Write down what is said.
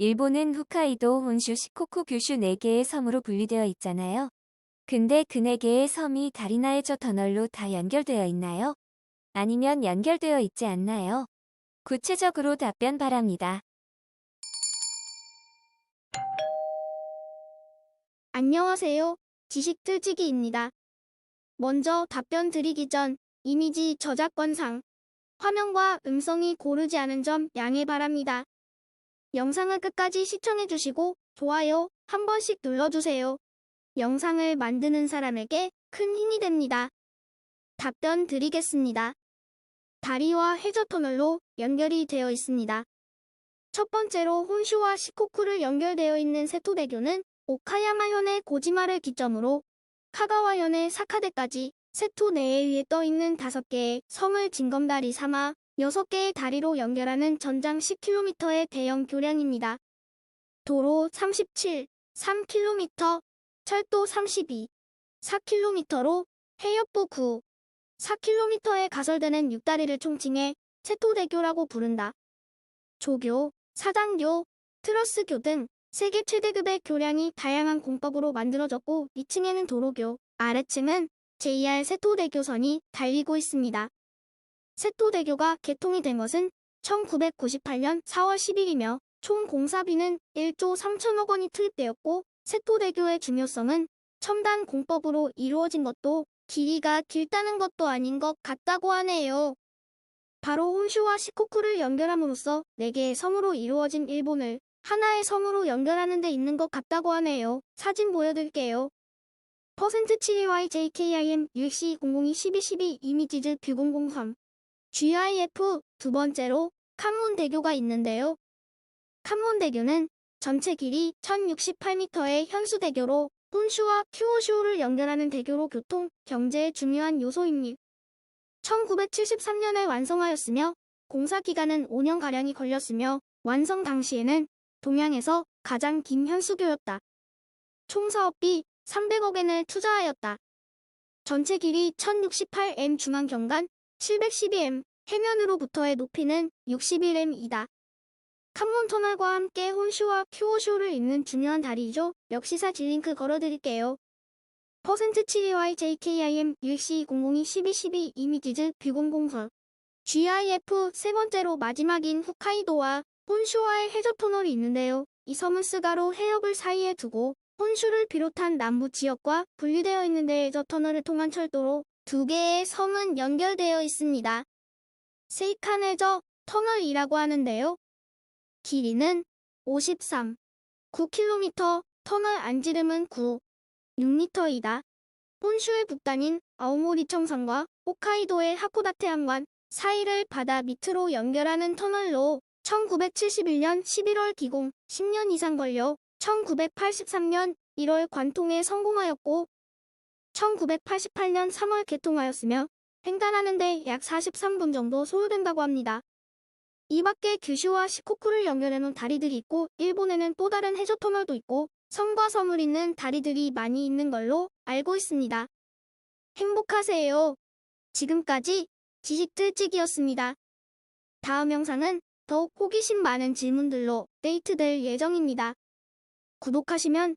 일본은 홋카이도, 혼슈, 시코쿠, 규슈 4개의 섬으로 분리되어 있잖아요. 근데 그 4개의 섬이 다리나 해저 터널로 다 연결되어 있나요? 아니면 연결되어 있지 않나요? 구체적으로 답변 바랍니다. 안녕하세요. 지식 틀지기입니다. 먼저 답변 드리기 전 이미지 저작권상 화면과 음성이 고르지 않은 점 양해 바랍니다. 영상을 끝까지 시청해주시고 좋아요 한 번씩 눌러주세요. 영상을 만드는 사람에게 큰 힘이 됩니다. 답변 드리겠습니다. 다리와 해저 터널로 연결이 되어 있습니다. 첫 번째로 혼슈와 시코쿠를 연결되어 있는 세토대교는 오카야마현의 고지마를 기점으로 카가와현의 사카데까지 세토 내에 위에 떠 있는 다섯 개의 섬을 징검다리 삼아 여섯 개의 다리로 연결하는 전장 10km의 대형 교량입니다. 도로 37, 3km, 철도 32, 4km로 해협부 9, 4km에 가설되는 6다리를 총칭해 세토대교라고 부른다. 조교, 사당교, 트러스교 등 세계 최대급의 교량이 다양한 공법으로 만들어졌고 위층에는 도로교, 아래층은 JR 세토대교선이 달리고 있습니다. 세토대교가 개통이 된 것은 1998년 4월 10일이며 총 공사비는 1조 3천억 원이 투입되었고 세토대교의 중요성은 첨단 공법으로 이루어진 것도 길이가 길다는 것도 아닌 것 같다고 하네요. 바로 혼슈와 시코쿠를 연결함으로써 4개의 섬으로 이루어진 일본을 하나의 섬으로 연결하는 데 있는 것 같다고 하네요. 사진 보여드릴게요. 퍼센트 7Y JKIM UC 002 1212 이미지즈 뷰003 GIF 두 번째로 칸문대교가 있는데요. 칸문대교는 전체 길이 1068m의 현수대교로 혼슈와 큐오슈를 연결하는 대교로 교통, 경제에 중요한 요소입니다. 1973년에 완성하였으며 공사 기간은 5년가량이 걸렸으며 완성 당시에는 동양에서 가장 긴 현수교였다. 총 사업비 300억엔을 투자하였다. 전체 길이 1068m 중앙 경간 712m, 해면으로부터의 높이는 61m이다. 칸몬 터널과 함께 혼슈와 큐오슈를 잇는 중요한 다리이죠. 역시사 딜링크 걸어드릴게요. 퍼센트 72Y JKIM UC 002 1212 이미지즈 뷰004 GIF 세 번째로 마지막인 홋카이도와 혼슈와의 해저 터널이 있는데요. 이 섬은 스가로 해협을 사이에 두고 혼슈를 비롯한 남부 지역과 분리되어 있는데 해저 터널을 통한 철도로 두 개의 섬은 연결되어 있습니다. 세이칸 해저 터널이라고 하는데요. 길이는 53, 9km, 터널 안지름은 9, 6m이다. 혼슈의 북단인 아오모리 청산과 홋카이도의 하코다테 항관 사이를 바다 밑으로 연결하는 터널로 1971년 11월 기공 10년 이상 걸려 1983년 1월 관통에 성공하였고 1988년 3월 개통하였으며 횡단하는데 약 43분 정도 소요된다고 합니다. 이 밖에 규슈와 시코쿠를 연결해놓은 다리들이 있고 일본에는 또 다른 해저 터널도 있고 섬과 섬을 잇는 다리들이 많이 있는 걸로 알고 있습니다. 행복하세요. 지금까지 지식들찍이었습니다. 다음 영상은 더욱 호기심 많은 질문들로 데이트될 예정입니다. 구독하시면